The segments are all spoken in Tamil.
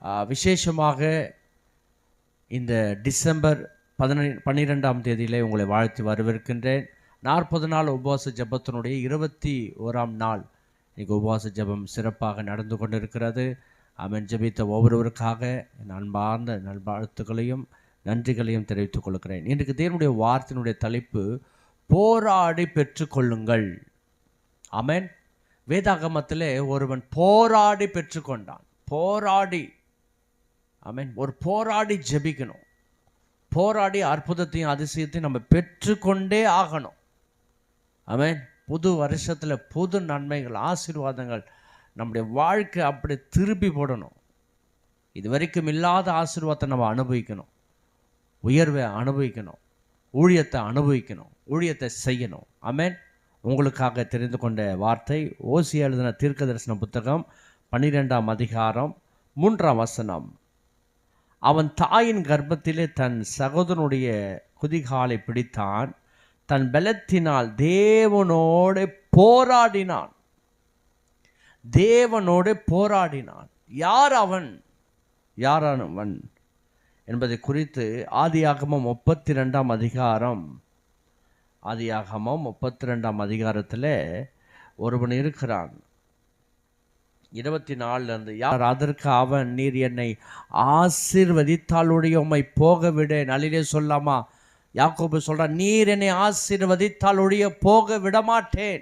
விசேஷமாக இந்த டிசம்பர் பதினை பன்னிரெண்டாம் தேதியிலே உங்களை வாழ்த்தி வரவேற்கின்றேன் நாற்பது நாள் உபவாச ஜெபத்தினுடைய இருபத்தி ஓராம் நாள். இன்றைக்கு உபவாச ஜெபம் சிறப்பாக நடந்து கொண்டிருக்கிறது. அவன் ஜெபித்த ஒவ்வொருவருக்காக என் அன்பார்ந்த நல்வாழ்த்துக்களையும் நன்றிகளையும் தெரிவித்துக் கொள்கிறேன். இன்றைக்கு தேவனுடைய வார்த்தையினுடைய தலைப்பு போராடி பெற்றுக்கொள்ளுங்கள். ஆமென். வேதாகமத்திலே ஒருவன் போராடி பெற்றுக்கொண்டான். போராடி மீன் ஒரு போராடி ஜெபிக்கணும். போராடி அற்புதத்தையும் அதிசயத்தையும் நம்ம பெற்றுக்கொண்டே ஆகணும். மீன் புது வருஷத்தில் புது நன்மைகள் ஆசீர்வாதங்கள் நம்முடைய வாழ்க்கை அப்படி திருப்பி போடணும். இது வரைக்கும் இல்லாத ஆசீர்வாதத்தை நம்ம அனுபவிக்கணும். உயர்வை அனுபவிக்கணும். ஊழியத்தை அனுபவிக்கணும். ஊழியத்தை செய்யணும். அமேன் உங்களுக்காக தெரிந்து கொண்ட வார்த்தை ஓசி எழுதின தீர்க்க தரிசன புத்தகம் பன்னிரெண்டாம் அதிகாரம் மூன்றாம் வசனம். அவன் தாயின் கர்ப்பத்திலே தன் சகோதரனுடைய குதிகாலை பிடித்தான். தன் பலத்தினால் தேவனோடு போராடினான். தேவனோடு போராடினான். யார் அவன்? யாரானவன் என்பதை குறித்து ஆதியாகமம் முப்பத்தி ரெண்டாம் அதிகாரம். ஆதியாகமம் முப்பத்தி ரெண்டாம் அதிகாரத்தில் ஒருவன் இருக்கிறான். இருபத்தி நாலுலேருந்து யார் அதற்கு அவன்? நீர் என்னை ஆசீர்வதித்தாலுடைய உம்மை போக விட நளிலே சொல்லாமா? யாக்கோபு சொல்கிறான் நீர் என்னை ஆசீர்வதித்தாலுடைய போக விட மாட்டேன்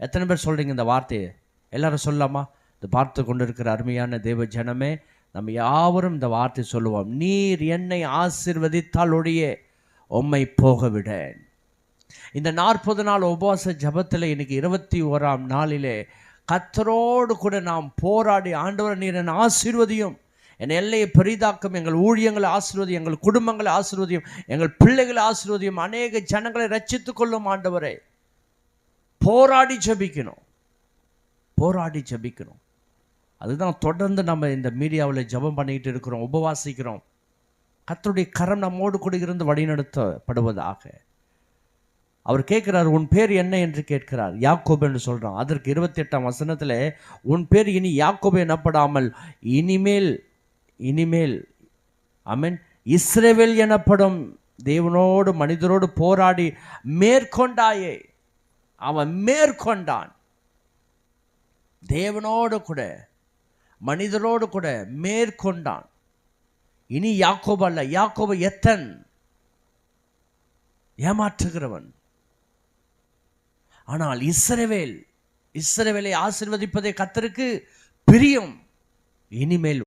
எத்தனை பேர் சொல்கிறீங்க இந்த வார்த்தையை? எல்லாரும் சொல்லாமா? இது பார்த்து கொண்டிருக்கிற அருமையான தேவ ஜனமே நம்ம யாவரும் இந்த வார்த்தை சொல்லுவோம் நீர் என்னை ஆசிர்வதித்தாலுடைய உம்மை போக விட இந்த நாற்பது நாள் உபவாச ஜபத்தில் இன்னைக்கு இருபத்தி ஓராம் நாளிலே கத்தரோடு கூட நாம் போராடி ஆண்டவர் நீர் என்னை ஆசீர்வதியும். என் எல்லையை பெரிதாக்கும் எங்கள் ஊழியங்களை ஆசீர்வதியும் எங்கள் குடும்பங்களை ஆசீர்வதியும் எங்கள் பிள்ளைகளை ஆசீர்வதியும் அநேக ஜனங்களை ரச்சித்து கொள்ளும் ஆண்டவரே. போராடி ஜபிக்கணும். போராடி ஜபிக்கணும். அதுதான் தொடர்ந்து நம்ம இந்த மீடியாவில் ஜெபம் பண்ணிக்கிட்டு இருக்கிறோம் உபவாசிக்கிறோம். கத்தருடைய கரம் நம்மோடு கூட இருந்து வழிநடத்தப்படுவதாக. அவர் கேட்கிறார் உன் பேர் என்ன? என்று கேட்கிறார். யாக்கோபு என்று அதற்கு இருபத்தி எட்டாம் வசனத்தில் உன் பேர் இனி யாக்கோபு எனப்படாமல் இனிமேல் இனிமேல் ஐ மீன் இஸ்ரேவேல் எனப்படும் தேவனோடு மனிதரோடு போராடி மேற்கொண்டாயே. அவன் மேற்கொண்டான். தேவனோடு கூட மனிதரோடு கூட மேற்கொண்டான். இனி யாக்கோபு அல்ல. யாக்கோபு எத்தன்? ஏமாற்றுகிறவன். ஆனால் இஸ்ரவேல் இஸ்ரவேலை ஆசிர்வதிப்பதே கத்தருக்கு பிரியம். இனிமேல்